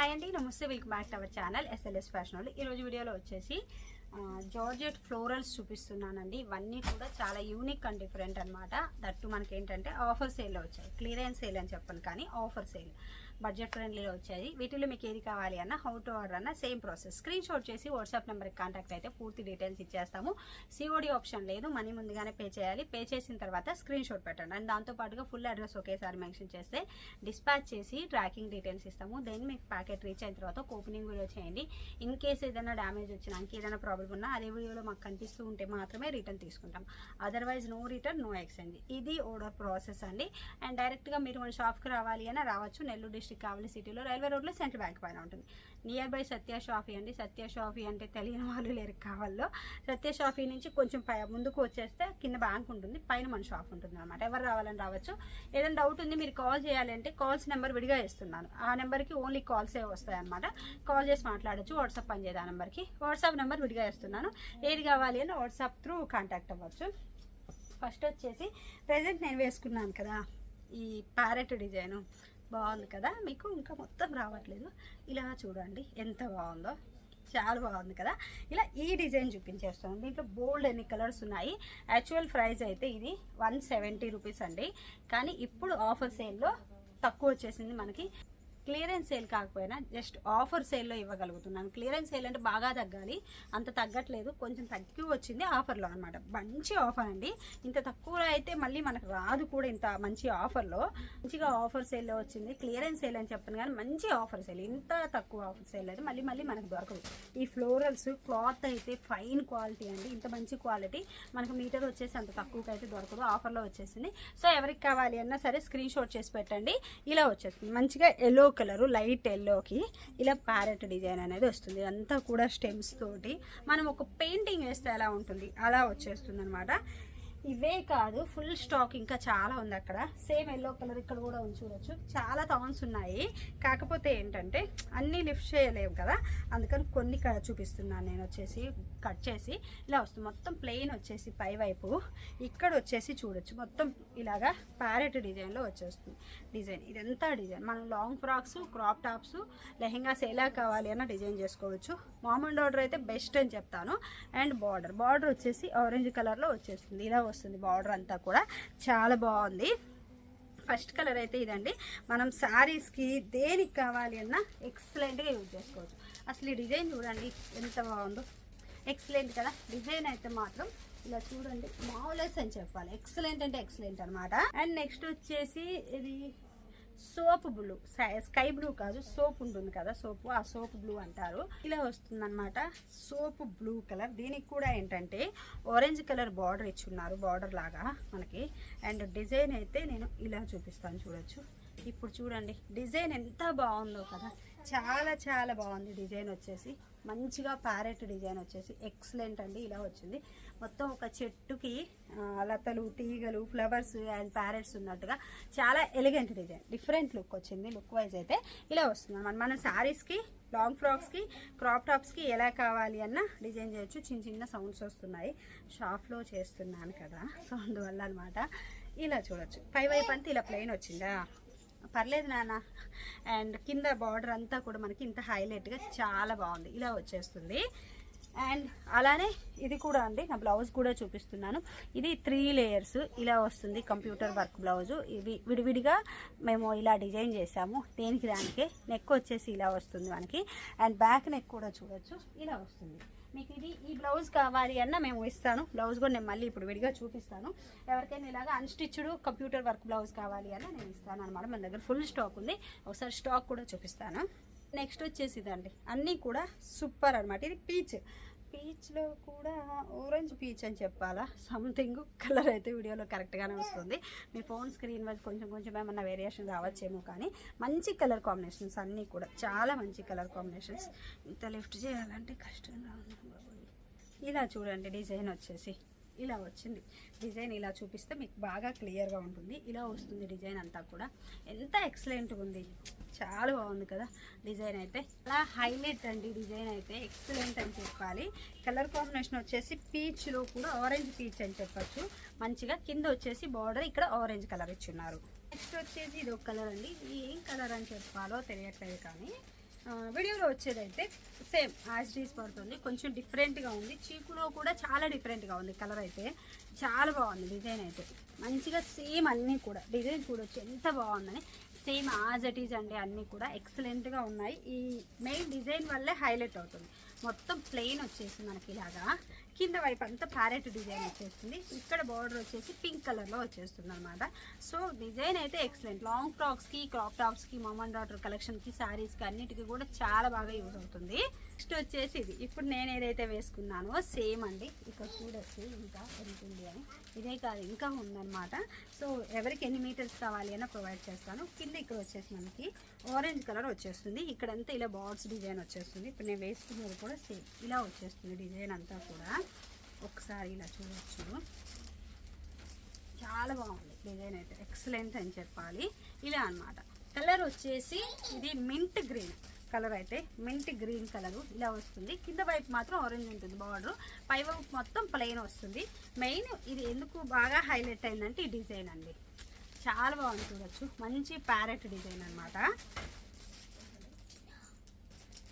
Hi అండి namaste welcome back to our channel SLS fashion వాళ్ళు. ఈరోజు వీడియోలో వచ్చేసి జార్జెట్ ఫ్లోరల్స్ చూపిస్తున్నానండి. ఇవన్నీ కూడా చాలా యూనిక్ అండ్ డిఫరెంట్ అనమాట దట్టు మనకి ఏంటంటే ఆఫర్ సేల్లో వచ్చాయి. క్లియరెన్స్ సేల్ అని చెప్పను కానీ ఆఫర్ సేల్ బడ్జెట్ ఫ్రెండ్లీలో వచ్చాయి వీటిలో మీకు ఏది కావాలి అన్న హౌ టు ఆర్డర్ అన్న సేమ్ ప్రాసెస్ స్క్రీన్ షాట్ చేసి వాట్సాప్ నెంబర్కి కాంటాక్ట్ అయితే పూర్తి డీటెయిల్స్ ఇచ్చేస్తాము. సిఓడి ఆప్షన్ లేదు మనీ ముందుగానే పే చేయాలి. పే చేసిన తర్వాత స్క్రీన్ షాట్ పెట్టండి. అండ్ దాంతోపాటుగా ఫుల్ అడ్రస్ ఒకేసారి మెన్షన్ చేస్తే డిస్పాచ్ చేసి ట్రాకింగ్ డీటెయిల్స్ ఇస్తాము. దెన్ మీకు ప్యాకెట్ రీచ్ అయిన తర్వాత ఓపెనింగ్ వీడియో చేయండి. ఇన్ కేస్ ఏదైనా డ్యామేజ్ వచ్చినా ఇంకేదైనా ప్రాబ్లం ఉన్నా అదే వీడియోలో మాకు కనిపిస్తూ ఉంటే మాత్రమే రిటర్న్ తీసుకుంటాం. Otherwise no return no exchange ఇది ఓడర్ ప్రాసెస్ అండి. అండ్ డైరెక్ట్గా మీరు మన షాప్కి రావాలి అని రావచ్చు. నెల్లూరు డిస్టిక్ కావలి సిటీలో రైల్వే రోడ్లో సెంట్రల్ బ్యాంక్ పైన ఉంటుంది. నియర్ బై సత్య షాఫీ అండి. సత్య షాఫీ అంటే తెలియని వాళ్ళు లేరు కావాలో సత్య షాఫీ నుంచి కొంచెం పై ముందుకు వచ్చేస్తే కింద బ్యాంక్ ఉంటుంది. పైన మన షాప్ ఉంటుంది అనమాట ఎవరు రావాలని రావచ్చు. ఏదైనా డౌట్ ఉంది మీరు కాల్ చేయాలి అంటే కాల్స్ నెంబర్ విడిగా ఇస్తున్నాను. ఆ నెంబర్కి ఓన్లీ కాల్సే వస్తాయి అనమాట కాల్ చేసి మాట్లాడచ్చు. వాట్సాప్ పనిచేయదు ఆ నెంబర్కి వాట్సాప్ నెంబర్ విడిగా ఇస్తున్నాను. ఏది కావాలి అని వాట్సాప్ త్రూ కాంటాక్ట్ అవ్వచ్చు. ఫస్ట్ వచ్చేసి ప్రజెంట్ నేను వేసుకున్నాను కదా. ఈ ప్యారెట్ డిజైను బాగుంది కదా? మీకు ఇంకా మొత్తం రావట్లేదు. ఇలా చూడండి ఎంత బాగుందో. చాలా బాగుంది కదా? ఇలా ఈ డిజైన్ చూపించేస్తాను. దీంట్లో బోల్డ్ ఎన్ని కలర్స్ ఉన్నాయి? యాక్చువల్ ప్రైస్ అయితే ఇది వన్ సెవెంటీ రూపీస్ అండి. కానీ ఇప్పుడు ఆఫర్ సేల్లో తక్కువ వచ్చేసింది మనకి క్లియరెన్స్ సేల్ కాకపోయినా జస్ట్ ఆఫర్ సేల్లో ఇవ్వగలుగుతున్నాను. క్లియరెన్స్ సేల్ అంటే బాగా తగ్గాలి. అంత తగ్గట్లేదు. కొంచెం తగ్గి వచ్చింది ఆఫర్లో అనమాట మంచి ఆఫర్ అండి. ఇంత తక్కువలో అయితే మళ్ళీ మనకు రాదు కూడా ఇంత మంచి ఆఫర్లో. మంచిగా ఆఫర్ సేల్లో వచ్చింది. క్లియరెన్స్ సేల్ అని చెప్తాను కానీ మంచి ఆఫర్ సేల్. ఇంత తక్కువ ఆఫర్ సేల్ అయితే మళ్ళీ మళ్ళీ మనకు దొరకదు. ఈ ఫ్లోరల్స్ క్లాత్ అయితే ఫైన్ క్వాలిటీ అండి. ఇంత మంచి క్వాలిటీ. మనకు మీటర్ వచ్చేసి అంత తక్కువకి అయితే దొరకదు. ఆఫర్లో వచ్చేసింది. సో ఎవరికి కావాలి అన్నా సరే స్క్రీన్ షాట్ చేసి పెట్టండి. ఇలా వచ్చేస్తుంది. మంచిగా ఎల్లో కలరు లైట్ ఎల్లోకి ఇలా ప్యారెట్ డిజైన్ అనేది వస్తుంది. అంతా కూడా స్టెమ్స్ తోటి. మనం ఒక పెయింటింగ్ వేస్తే ఎలా ఉంటుంది? అలా వచ్చేస్తుంది అనమాట ఇవే కాదు ఫుల్ స్టాక్ ఇంకా చాలా ఉంది అక్కడ. సేమ్ ఎల్లో కలర్ ఇక్కడ కూడా చూడొచ్చు. చాలా థాన్స్ ఉన్నాయి. కాకపోతే ఏంటంటే అన్నీ లిఫ్ట్ చేయలేవు కదా. అందుకని కొన్ని చూపిస్తున్నాను నేను వచ్చేసి కట్ చేసి. ఇలా వస్తుంది. మొత్తం ప్లెయిన్ వచ్చేసి పై వైపు. ఇక్కడ వచ్చేసి చూడొచ్చు. మొత్తం ఇలాగా ప్యారెట్ డిజైన్లో వచ్చేస్తుంది. డిజైన్ ఇదంతా డిజైన్ మనం long frocks crop tops lehengas ఎలా కావాలి అన్న డిజైన్ చేసుకోవచ్చు. మామూలు ఆర్డర్ అయితే బెస్ట్ అని చెప్తాను. అండ్ బార్డర్ బార్డర్ వచ్చేసి ఆరెంజ్ కలర్లో వచ్చేస్తుంది. ఇలా వస్తుంది బార్డర్ అంతా కూడా. చాలా బాగుంది. ఫస్ట్ కలర్ అయితే ఇదండి. మనం శారీస్కి దేనికి కావాలి అన్నా ఎక్సలెంట్గా యూజ్ చేసుకోవచ్చు. అసలు ఈ డిజైన్ చూడండి ఎంత బాగుందో. ఎక్సలెంట్ కదా? డిజైన్ అయితే మాత్రం ఇలా చూడండి మావులెస్ అని చెప్పాలి. ఎక్సలెంట్ అంటే ఎక్సలెంట్ అనమాట అండ్ నెక్స్ట్ వచ్చేసి ఇది సోప్ బ్లూ స్కై బ్లూ కాదు సోప్ ఉంటుంది కదా సోపు ఆ సోప్ బ్లూ అంటారు. ఇలా వస్తుంది అనమాట సోప్ బ్లూ కలర్. దీనికి కూడా ఏంటంటే ఆరెంజ్ కలర్ బార్డర్ ఇచ్చున్నారు బార్డర్ లాగా మనకి. అండ్ డిజైన్ అయితే నేను ఇలా చూపిస్తాను చూడొచ్చు. ఇప్పుడు చూడండి డిజైన్ ఎంత బాగుందో కదా. చాలా చాలా బాగుంది డిజైన్ వచ్చేసి. మంచిగా ప్యారెట్ డిజైన్ వచ్చేసి. ఎక్సలెంట్ అండి ఇలా వచ్చింది. మొత్తం ఒక చెట్టుకి లతలు తీగలు ఫ్లవర్స్ అండ్ ప్యారెట్స్ ఉన్నట్టుగా చాలా ఎలిగెంట్ డిజైన్. డిఫరెంట్ లుక్ వచ్చింది లుక్ వైజ్ అయితే ఇలా వస్తుంది మన మన శారీస్కి లాంగ్ ఫ్రాక్స్కి క్రాప్ టాప్స్కి ఎలా కావాలి అన్న డిజైన్ చేయొచ్చు. చిన్న చిన్న సౌండ్స్ వస్తున్నాయి. షాప్లో చేస్తున్నాను కదా. సో అందువల్ల అనమాట ఇలా చూడొచ్చు. పై వైపు అంతా ఇలా ప్లెయిన్ వచ్చిందా? పర్లేదు నాన్న. అండ్ కింద బార్డర్ అంతా కూడా మనకి ఇంత హైలైట్గా చాలా బాగుంది. ఇలా వచ్చేస్తుంది. అండ్ అలానే ఇది కూడా అండి నా బ్లౌజ్ కూడా చూపిస్తున్నాను. ఇది త్రీ లేయర్స్ ఇలా వస్తుంది కంప్యూటర్ వర్క్ బ్లౌజు. ఇవి విడివిడిగా మేము ఇలా డిజైన్ చేసాము దేనికి దానికి? నెక్ వచ్చేసి ఇలా వస్తుంది మనకి. అండ్ బ్యాక్ నెక్ కూడా చూడొచ్చు. ఇలా వస్తుంది. మీకు ఇది ఈ బ్లౌజ్ కావాలి అన్న మేము ఇస్తాను. బ్లౌజ్ కూడా నేను మళ్ళీ ఇప్పుడు విడిగా చూపిస్తాను. ఎవరికైనా ఇలాగా అన్స్టిచ్డ్ కంప్యూటర్ వర్క్ బ్లౌజ్ కావాలి అన్న నేను ఇస్తాను అనమాట మన దగ్గర ఫుల్ స్టాక్ ఉంది. ఒకసారి స్టాక్ కూడా చూపిస్తాను. నెక్స్ట్ వచ్చేసి ఇదండి అన్నీ కూడా సూపర్ అనమాట ఇది పీచ్. పీచ్లో కూడా ఆరెంజ్ పీచ్ అని చెప్పాలా? సంథింగ్ కలర్ అయితే వీడియోలో కరెక్ట్గానే వస్తుంది. మీ ఫోన్ స్క్రీన్ వల్ల కొంచెం కొంచెం ఏమన్నా వేరియేషన్ రావచ్చేమో కానీ మంచి కలర్ కాంబినేషన్స్ అన్నీ కూడా చాలా మంచి కలర్ కాంబినేషన్స్ ఇంత లిఫ్ట్ చేయాలంటే కష్టంగా ఉంది ఇలా చూడండి డిజైన్ వచ్చేసి. ఇలా వచ్చింది. డిజైన్ ఇలా చూపిస్తే మీకు బాగా క్లియర్గా ఉంటుంది. ఇలా వస్తుంది డిజైన్ అంతా కూడా. ఎంత ఎక్సలెంట్గా ఉంది. చాలా బాగుంది కదా డిజైన్ అయితే. అలా హైలైట్ అండి డిజైన్ అయితే. ఎక్సలెంట్ అని చెప్పాలి. కలర్ కాంబినేషన్ వచ్చేసి పీచ్లో కూడా ఆరెంజ్ పీచ్ అని చెప్పచ్చు. మంచిగా కింద వచ్చేసి బార్డర్ ఇక్కడ ఆరెంజ్ కలర్ ఇచ్చున్నారు. నెక్స్ట్ వచ్చేసి ఇది ఒక కలర్ అండి. ఏం కలర్ అని చెప్పాలో తెలియట్లేదు కానీ వీడియోలో వచ్చేదైతే సేమ్ యాజ్ డీస్ పడుతుంది. కొంచెం డిఫరెంట్గా ఉంది. చీకులో కూడా చాలా డిఫరెంట్గా ఉంది కలర్ అయితే. చాలా బాగుంది డిజైన్ అయితే. మంచిగా సేమ్ అన్నీ కూడా. డిజైన్ చూడొచ్చు ఎంత బాగుందని. సేమ్ యాజ్ ఇట్ ఈజ్ అండి అన్నీ కూడా. ఎక్సలెంట్గా ఉన్నాయి. ఈ మెయిన్ డిజైన్ వల్లే హైలైట్ అవుతుంది. మొత్తం ప్లెయిన్ వచ్చేసి మనకి ఇలాగా. కింద వైపు అంతా ప్యారెట్ డిజైన్ వచ్చేస్తుంది. ఇక్కడ బార్డర్ వచ్చేసి పింక్ కలర్లో వచ్చేస్తుంది అనమాట సో డిజైన్ అయితే ఎక్సలెంట్ లాంగ్ ఫ్రాక్స్కి క్రాప్ టాప్స్కి మమన్ డాటర్ కలెక్షన్కి శారీస్కి అన్నిటికీ కూడా చాలా బాగా యూజ్ అవుతుంది. నెక్స్ట్ వచ్చేసి ఇది. ఇప్పుడు నేను ఏదైతే వేసుకున్నానో సేమ్ అండి. ఇక్కడ చూడొచ్చు ఇంకా ఉంటుంది అని. ఇదే కాదు ఇంకా ఉందన్నమాట. సో ఎవరికి ఎన్ని మీటర్స్ కావాలి అయినా ప్రొవైడ్ చేస్తాను. కింద ఇక్కడ వచ్చేసి మనకి ఆరెంజ్ కలర్ వచ్చేస్తుంది. ఇక్కడంతా ఇలా బార్డ్స్ డిజైన్ వచ్చేస్తుంది. ఇప్పుడు నేను వేసుకున్నది కూడా సేమ్ ఇలా వచ్చేస్తుంది డిజైన్ అంతా కూడా. ఒకసారి ఇలా చూడొచ్చు. చాలా బాగుంది డిజైన్ అయితే. ఎక్సలెంట్ అని చెప్పాలి. ఇలా అన్నమాట. కలర్ వచ్చేసి ఇది మింట్ గ్రీన్ కలర్ అయితే మింట్ గ్రీన్ కలర్ ఇలా వస్తుంది. కింద వైపు మాత్రం ఆరెంజ్ ఉంటుంది బార్డర్ పై వైపు మొత్తం ప్లెయిన్ వస్తుంది. మెయిన్ ఇది ఎందుకు బాగా హైలైట్ అయిందంటే ఈ డిజైన్ అండి. చాలా బాగుంది చూడొచ్చు. మంచి ప్యారెట్ డిజైన్ అన్నమాట.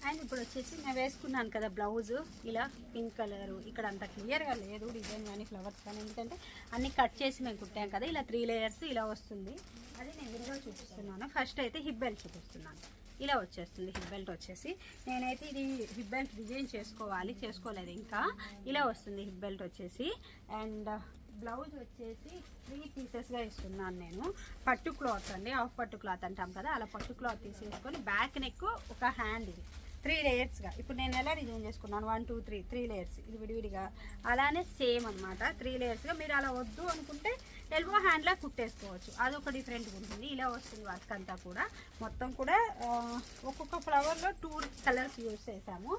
అండ్ ఇప్పుడు వచ్చేసి నేను వేసుకున్నాను కదా బ్లౌజ్ ఇలా పింక్ కలర్. ఇక్కడ అంత క్లియర్గా లేదు డిజైన్ కానీ ఫ్లవర్స్ కానీ. ఎందుకంటే అన్ని కట్ చేసి మేము కుట్టాం కదా ఇలా త్రీ లేయర్స్ ఇలా వస్తుంది. అది నేను విడిగా చూపిస్తున్నాను. ఫస్ట్ అయితే హిప్ బెల్ట్ చూపిస్తున్నాను. ఇలా వచ్చేస్తుంది హిప్ బెల్ట్ వచ్చేసి. నేనైతే ఇది హిప్ బెల్ట్ డిజైన్ చేసుకోవాలి చేసుకోలేదు ఇంకా. ఇలా వస్తుంది హిప్ బెల్ట్ వచ్చేసి. అండ్ బ్లౌజ్ వచ్చేసి త్రీ పీసెస్గా ఇస్తున్నాను నేను. పట్టు క్లాత్ అండి హాఫ్ పట్టు క్లాత్ అంటాం కదా అలా పట్టు క్లాత్ తీసేసుకొని బ్యాక్ నెక్ ఒక హ్యాండ్ ఇది. త్రీ లేయర్స్గా. ఇప్పుడు నేను ఎలా డిజైన్ చేసుకున్నాను? One two three. Three layers. ఇది విడివిడిగా. అలానే సేమ్ అన్నమాట. త్రీ లేయర్స్గా. మీరు అలా వద్దు అనుకుంటే ఎల్బో హ్యాండ్లా కుట్టేసుకోవచ్చు. అదొక డిఫరెంట్గా ఉంటుంది. ఇలా వస్తుంది వర్క్ అంతా కూడా. మొత్తం కూడా ఒక్కొక్క ఫ్లవర్లో టూ కలర్స్ యూజ్ చేసాము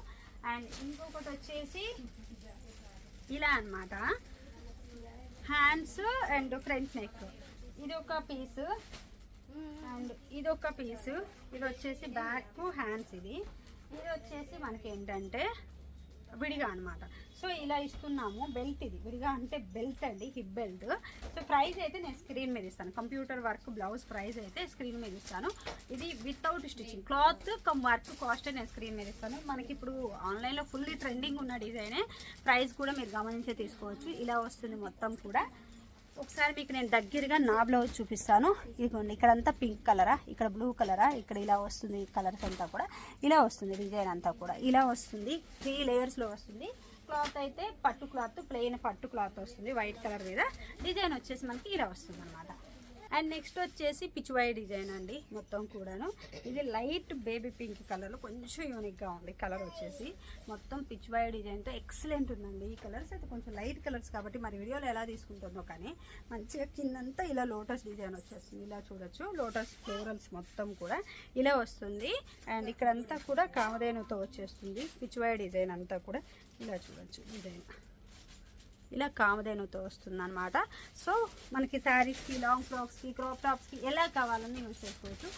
అండ్ ఇంకొకటి వచ్చేసి ఇలా అన్నమాట. Hands and front neck. ఇది ఒక పీస్. అండ్ ఇది ఒక పీస్. ఇది వచ్చేసి బ్యాక్ హ్యాండ్స్ ఇది. ఇది వచ్చేసి మనకి ఏంటంటే విడిగా అన్నమాట. సో ఇలా ఇస్తున్నాము. బెల్ట్ ఇది. విడిగా అంటే బెల్ట్ అండి హిప్ బెల్ట్. సో ప్రైస్ అయితే నేను స్క్రీన్ మీద ఇస్తాను. కంప్యూటర్ వర్క్ బ్లౌజ్ ప్రైస్ అయితే స్క్రీన్ మీద ఇస్తాను. ఇది without stitching cloth cum work cost నేను స్క్రీన్ మీద ఇస్తాను. మనకి ఇప్పుడు ఆన్లైన్లో ఫుల్లీ ట్రెండింగ్ ఉన్న డిజైనే ప్రైస్ కూడా మీరు గమనించే తీసుకోవచ్చు. ఇలా వస్తుంది మొత్తం కూడా. ఒకసారి మీకు నేను దగ్గరగా నా బ్లౌజ్ చూపిస్తాను. ఇదిగోండి ఇక్కడంతా పింక్ కలరా ఇక్కడ బ్లూ కలరా ఇక్కడ ఇలా వస్తుంది కలర్స్ అంతా కూడా. ఇలా వస్తుంది డిజైన్ అంతా కూడా. ఇలా వస్తుంది త్రీ లేయర్స్లో వస్తుంది. క్లాత్ అయితే పట్టు క్లాత్ ప్లెయిన్ పట్టు క్లాత్ వస్తుంది వైట్ కలర్ మీద. డిజైన్ వచ్చేసి మనకి ఇలా వస్తుంది అనమాట అండ్ నెక్స్ట్ వచ్చేసి పిచ్వాయి డిజైన్ అండి మొత్తం కూడాను. ఇది లైట్ బేబీ పింక్ కలర్ కొంచెం యూనిక్గా ఉంది. కలర్ వచ్చేసి మొత్తం పిచ్వాయి డిజైన్తో ఎక్సలెంట్ ఉందండి. ఈ కలర్స్ అయితే కొంచెం లైట్ కలర్స్ కాబట్టి మరి వీడియోలో ఎలా తీసుకుంటుందో కానీ మంచిగా కిందంతా ఇలా లోటస్ డిజైన్ వచ్చేస్తుంది. ఇలా చూడొచ్చు. లోటస్ ఫ్లోరల్స్ మొత్తం కూడా ఇలా వస్తుంది. అండ్ ఇక్కడంతా కూడా కామధేనుతో వచ్చేస్తుంది. పిచ్వాయి డిజైన్ అంతా కూడా ఇలా చూడొచ్చు. డిజైన్. ఇలా కామధేనుతో వస్తుంది అనమాట సో మనకి శారీస్కి లాంగ్ ఫ్రాక్స్కి క్రాప్ టాప్స్కి ఎలా కావాలని యూజ్ చేసుకోవచ్చు.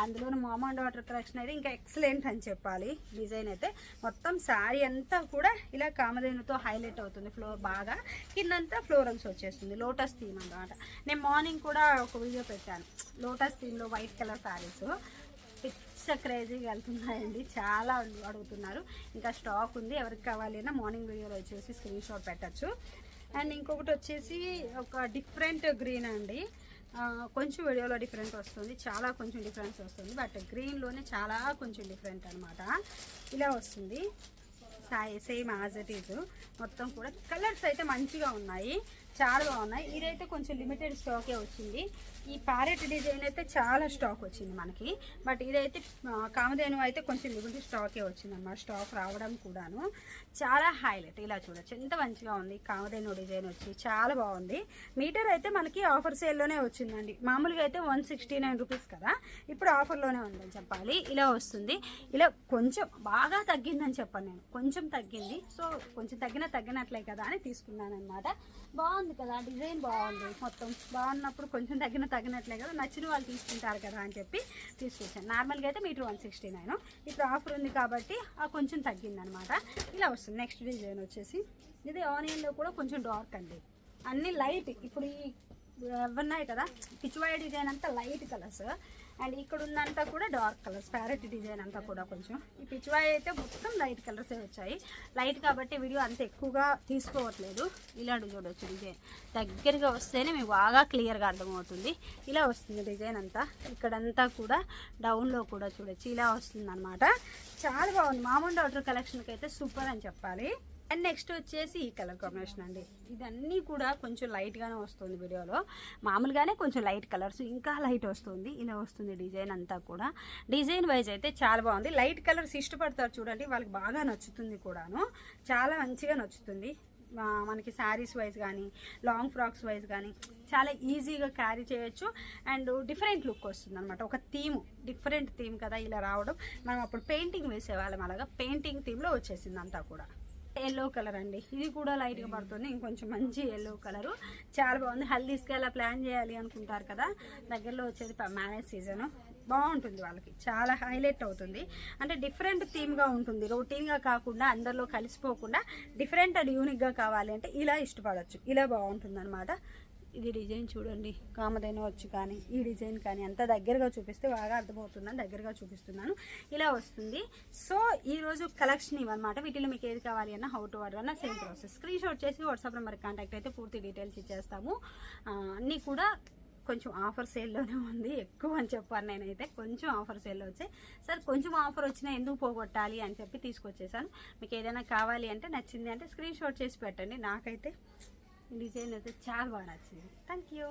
అందులోనూ మామ అండ్ వాటర్ కలెక్షన్ అయితే ఇంకా ఎక్సలెంట్ అని చెప్పాలి. డిజైన్ అయితే మొత్తం శారీ అంతా కూడా ఇలా కామధేనుతో హైలైట్ అవుతుంది ఫ్లోర్ బాగా. కిందంతా ఫ్లోరల్స్ వచ్చేస్తుంది లోటస్ థీమ్ అనమాట నేను మార్నింగ్ కూడా ఒక వీడియో పెట్టాను. లోటస్ థీమ్లో వైట్ కలర్ శారీస్. పిచ్చ క్రేజీగా వెళ్తున్నాయండి. చాలా అడుగుతున్నారు. ఇంకా స్టాక్ ఉంది. ఎవరికి కావాలి మార్నింగ్ వీడియోలో వచ్చేసి స్క్రీన్ షాట్ పెట్టచ్చు. అండ్ ఇంకొకటి వచ్చేసి ఒక డిఫరెంట్ గ్రీన్ అండి. కొంచెం వీడియోలో డిఫరెంట్ వస్తుంది. చాలా కొంచెం డిఫరెన్స్ వస్తుంది. బట్ గ్రీన్లోనే చాలా కొంచెం డిఫరెంట్ అనమాట ఇలా వస్తుంది. సేమ్ యాజ్ ఇట్ ఈజ్ మొత్తం కూడా కలర్స్ అయితే మంచిగా ఉన్నాయి. చాలా బాగున్నాయి. ఇదైతే కొంచెం లిమిటెడ్ స్టాకే వచ్చింది. ఈ ప్యారెట్ డిజైన్ అయితే చాలా స్టాక్ వచ్చింది మనకి. బట్ ఇదైతే కామధేను అయితే కొంచెం లిమిటెడ్ స్టాకే వచ్చింది అన్నమాట స్టాక్ రావడం కూడాను. చాలా హైలైట్ ఇలా చూడొచ్చు. ఎంత మంచిగా ఉంది. కామధేను డిజైన్ వచ్చి చాలా బాగుంది. మీటర్ అయితే మనకి ఆఫర్ సేల్లోనే వచ్చిందండి. మామూలుగా అయితే వన్ సిక్స్టీ నైన్ రూపీస్ కదా. ఇప్పుడు ఆఫర్లోనే ఉందని చెప్పాలి. ఇలా వస్తుంది. ఇలా కొంచెం బాగా తగ్గిందని చెప్పాను నేను. కొంచెం తగ్గింది. సో కొంచెం తగ్గిన తగ్గినట్లే కదా అని తీసుకున్నాను అనమాట బాగుంది. కదా డిజైన్ బాగుంది మొత్తం. బాగున్నప్పుడు కొంచెం తగ్గిన తగ్గినట్లే కదా నచ్చిన వాళ్ళు తీసుకుంటారు కదా అని చెప్పి తీసుకొచ్చాను. నార్మల్గా అయితే మీటర్ వన్ సిక్స్టీ నైన్. ఇప్పుడు ఆఫర్ ఉంది కాబట్టి ఆ కొంచెం తగ్గింది అనమాట ఇలా వస్తుంది. నెక్స్ట్ డిజైన్ వచ్చేసి ఇది ఆనియన్లో కూడా కొంచెం డార్క్ అండి. అన్ని లైట్ ఇప్పుడు ఈ ఎవరున్నాయి కదా పిచ్వాయి డిజైన్ అంతా లైట్ కలర్స్ అండ్ ఇక్కడ ఉందంతా కూడా డార్క్ కలర్స్ ప్యారెట్ డిజైన్ అంతా కూడా కొంచెం. ఈ పిచ్చివాయి అయితే మొత్తం లైట్ కలర్సే వచ్చాయి. లైట్ కాబట్టి వీడియో అంత ఎక్కువగా తీసుకోవట్లేదు. ఇలాంటి చూడొచ్చు డిజైన్. దగ్గరగా వస్తేనే మీకు బాగా క్లియర్గా అర్థమవుతుంది. ఇలా వస్తుంది డిజైన్ అంతా. ఇక్కడంతా కూడా డౌన్లో కూడా చూడొచ్చు. ఇలా వస్తుంది అనమాట చాలా బాగుంది. మామూలు డాక్టర్ కలెక్షన్కి అయితే సూపర్ అని చెప్పాలి. అండ్ నెక్స్ట్ వచ్చేసి ఈ కలర్ కాంబినేషన్ అండి. ఇదన్నీ కూడా కొంచెం లైట్గానే వస్తుంది వీడియోలో. మామూలుగానే కొంచెం లైట్ కలర్స్ ఇంకా లైట్ వస్తుంది. ఇలా వస్తుంది డిజైన్ అంతా కూడా. డిజైన్ వైజ్ అయితే చాలా బాగుంది. లైట్ కలర్స్ ఇష్టపడతారు చూడండి. వాళ్ళకి బాగా నచ్చుతుంది కూడాను. చాలా మంచిగా నచ్చుతుంది. మనకి శారీస్ వైజ్ కానీ లాంగ్ ఫ్రాక్స్ వైజ్ కానీ చాలా ఈజీగా క్యారీ చేయొచ్చు. అండ్ డిఫరెంట్ లుక్ వస్తుంది అనమాట ఒక థీమ్ డిఫరెంట్ థీమ్ కదా ఇలా రావడం. మనం అప్పుడు పెయింటింగ్ వేసేవాళ్ళం అలాగా. పెయింటింగ్ థీమ్లో వచ్చేసింది అంతా కూడా. ఎల్లో కలర్ అండి. ఇది కూడా లైట్గా పడుతుంది. ఇంకొంచెం మంచి ఎల్లో కలరు చాలా బాగుంది. హల్దీస్కి అలా ప్లాన్ చేయాలి అనుకుంటారు కదా. దగ్గరలో వచ్చేది మ్యారేజ్ సీజను బాగుంటుంది వాళ్ళకి. చాలా హైలైట్ అవుతుంది. అంటే డిఫరెంట్ థీమ్గా ఉంటుంది. రొటీన్గా కాకుండా అందరిలో కలిసిపోకుండా డిఫరెంట్ అండ్ యూనిక్గా కావాలి అంటే ఇలా ఇష్టపడవచ్చు ఇలా బాగుంటుంది అనమాట ఇది డిజైన్ చూడండి. కామదైన వచ్చు కానీ ఈ డిజైన్ కానీ అంత దగ్గరగా చూపిస్తే బాగా అర్థమవుతుందని దగ్గరగా చూపిస్తున్నాను. ఇలా వస్తుంది. సో ఈరోజు కలెక్షన్ ఇవన్నమాట వీటిలో మీకు ఏది కావాలి అన్న హౌ టు ఆర్డర్ అన్న సేమ్ ప్రాసెస్ స్క్రీన్ షాట్ చేసి వాట్సాప్ నెంబర్ కాంటాక్ట్ అయితే పూర్తి డీటెయిల్స్ ఇచ్చేస్తాము. అన్నీ కూడా కొంచెం ఆఫర్ సేల్లోనే ఉంది. ఎక్కువ అని చెప్పాను నేనైతే. కొంచెం ఆఫర్ సేల్లో వచ్చాయి. సార్ కొంచెం ఆఫర్ వచ్చినా ఎందుకు పోగొట్టాలి అని చెప్పి తీసుకొచ్చేసాను. మీకు ఏదైనా కావాలి అంటే నచ్చింది అంటే స్క్రీన్ షాట్ చేసి పెట్టండి. నాకైతే डिजाइनहरू चाहिँ चार वाडा थियो थ्याङ्क यू